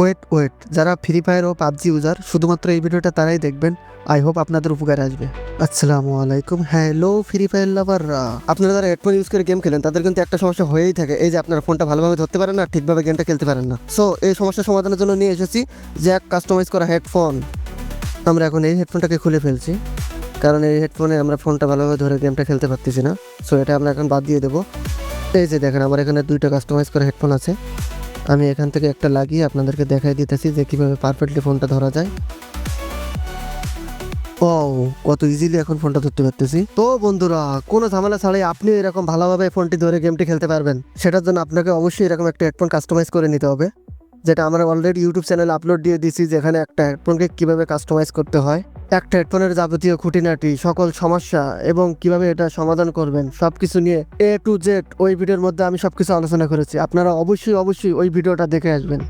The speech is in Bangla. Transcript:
ওয়েট ওয়েট, যারা ফ্রি ফায়ার ও পাবজি ইউজার শুধুমাত্র এই ভিডিওটা তারাই দেখবেন। আই হোপ আপনাদের উপকারে আসবে। আসসালামু আলাইকুম। হ্যালো ফ্রি ফায়ার লাভাররা আপনারা যারা হেডফোন ইউজ করে গেম খেলেন, তাদের কিন্তু একটা সমস্যা হয়েই থাকে। এই যে আপনার ফোনটা ভালোভাবে ধরতে পারেন না, ঠিকভাবে গেমটা খেলতে পারেন না। সো এই সমস্যার সমাধানের জন্য নিয়ে এসেছি যে এক কাস্টমাইজ করা হেডফোন আমরা এখন এই হেডফোনটাকে খুলে ফেলছি। কারণ এই হেডফোনে আমরা ফোনটা ভালোভাবে ধরে গেমটা খেলতে পারতেছি না। সো এটা আমরা এখন বাদ দিয়ে দেবো। এই যে দেখেন, আমার এখানে দুইটা কাস্টমাইজ করা হেডফোন আছে। আমি এখান থেকে একটা লাগিয়ে আপনাদেরকে দেখাই দিতেছি যে কীভাবে পারফেক্টলি ফোনটা ধরা যায়। ও কত ইজিলি এখন ফোনটা ধরতে পারতেছি। তো বন্ধুরা, কোনো ঝামেলা ছাড়াই আপনি এরকম ভালোভাবে ফোনটি ধরে গেমটি খেলতে পারবেন। সেটার জন্য আপনাকে অবশ্যই এরকম একটা হেডফোন কাস্টমাইজ করে নিতে হবে। যেটা আমরা অলরেডি ইউটিউব চ্যানেল আপলোড দিয়ে দিছি, যেখানে একটা হেডফোনকে কীভাবে কাস্টমাইজ করতে হয়, একটা হেডফোনের যাবতীয় খুঁটিনাটি, সকল সমস্যা এবং কীভাবে এটা সমাধান করবেন সব কিছু নিয়ে এ টু জেড ওই ভিডিওর মধ্যে আমি সব কিছু আলোচনা করেছি। আপনারা অবশ্যই অবশ্যই ওই ভিডিওটা দেখে আসবেন।